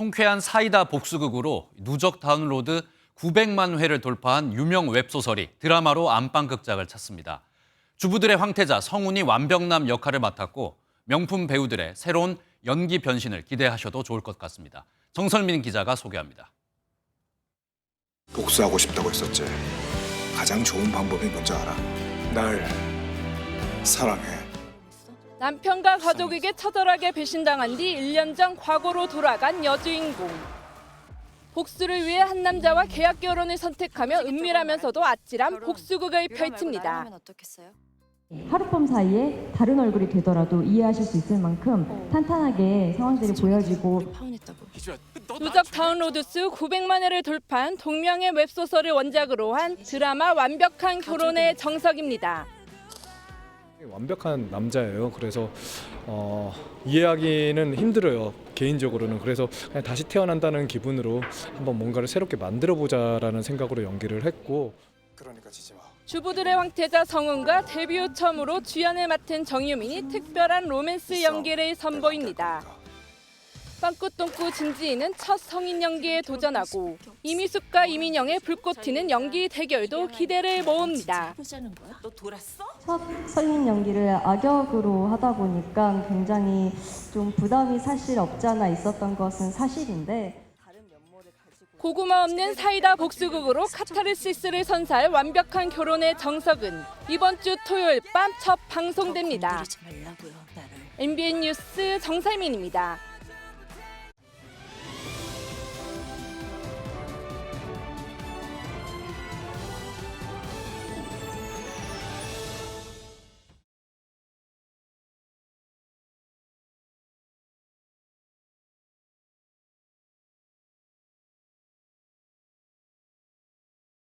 통쾌한 사이다 복수극으로 누적 다운로드 900만 회를 돌파한 유명 웹소설이 드라마로 안방극장을 찾습니다. 주부들의 황태자 성훈이 완벽남 역할을 맡았고 명품 배우들의 새로운 연기 변신을 기대하셔도 좋을 것 같습니다. 정설민 기자가 소개합니다. 복수하고 싶다고 했었지. 가장 좋은 방법이 뭔지 알아? 날 사랑해. 남편과 가족에게 처절하게 배신당한 뒤 1년 전 과거로 돌아간 여주인공. 복수를 위해 한 남자와 계약 결혼을 선택하며 은밀하면서도 아찔한 복수극을 펼칩니다. 하룻밤 사이에 다른 얼굴이 되더라도 이해하실 수 있을 만큼 탄탄하게 상황들이 보여지고 누적 다운로드 수 900만 회를 돌파한 동명의 웹소설을 원작으로 한 드라마 완벽한 결혼의 정석입니다. 완벽한 남자예요. 그래서 어, 이해하기는 힘들어요. 개인적으로는 그래서 그냥 다시 태어난다는 기분으로 한번 뭔가를 새롭게 만들어 보자라는 생각으로 연기를 했고 그러니까 지지 마. 주부들의 황태자 성훈과 데뷔 후 처음으로 주연을 맡은 정유민이 특별한 로맨스 연기를 선보입니다. 빵꾸똥꾸 진지인은 첫 성인 연기에 도전하고 이미숙과 이민영의 불꽃 튀는 연기 대결도 기대를 모읍니다. 너 돌았어? 첫 성인 연기를 악역으로 하다 보니까 굉장히 좀 부담이 사실 없지 않아 있었던 것은 사실인데 고구마 없는 사이다 복수극으로 카타르시스를 선사할 완벽한 결혼의 정석은 이번 주 토요일 밤 첫 방송됩니다. MBN 뉴스 정살민입니다.